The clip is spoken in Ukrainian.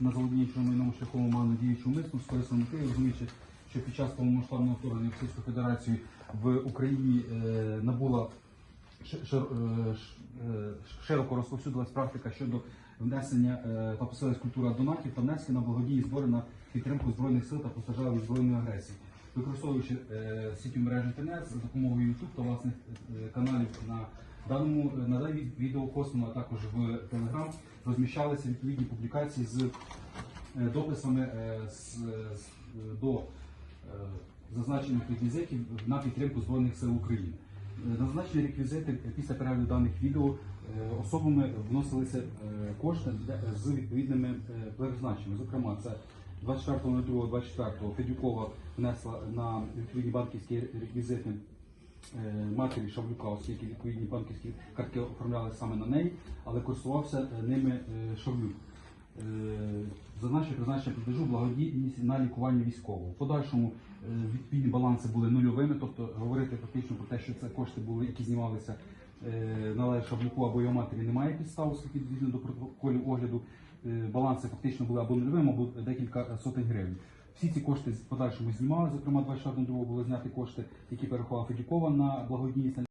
На заволодіючому майному шляхом мали діючу мисну з корисом мети, розуміючи, що під час повномасштабного вторгнення Російської Федерації в Україні е, набула е, е, широко розповсюдилась практика щодо внесення та посилення культури донатів та внески на благодійні збори на підтримку збройних сил та постраждалих збройної агресії, використовуючи сітю мереж інтернет за допомогою YouTube та власних каналів на даному е, відео космону, а також в Telegram розміщалися відповідні публікації з е, дописами е, з, з- до зазначених реквізитів на підтримку Збройних сил України. На зазначені реквізити після перегляду даних відео особами вносилися кошти з відповідними призначеннями. Зокрема, це 24.02.24 Федюкова внесла на відповідні банківські реквізити матері Шавлюка, оскільки відповідні банківські картки оформляли саме на неї, але користувався е, ними е, Шавлюк. Е, Зазначив призначення платежу благодійність на лікування військового. В подальшому е, відповідні баланси були нульовими, тобто говорити фактично про те, що це кошти були, які знімалися е, належать Шавлюку або його матері, немає підстав, оскільки відповідно до протоколів огляду е, баланси фактично були або нульовими, або декілька сотень гривень. Всі ці кошти в подальшому знімали. Зокрема, 24 були зняти кошти, які перерахувала Федюкова на благодійність.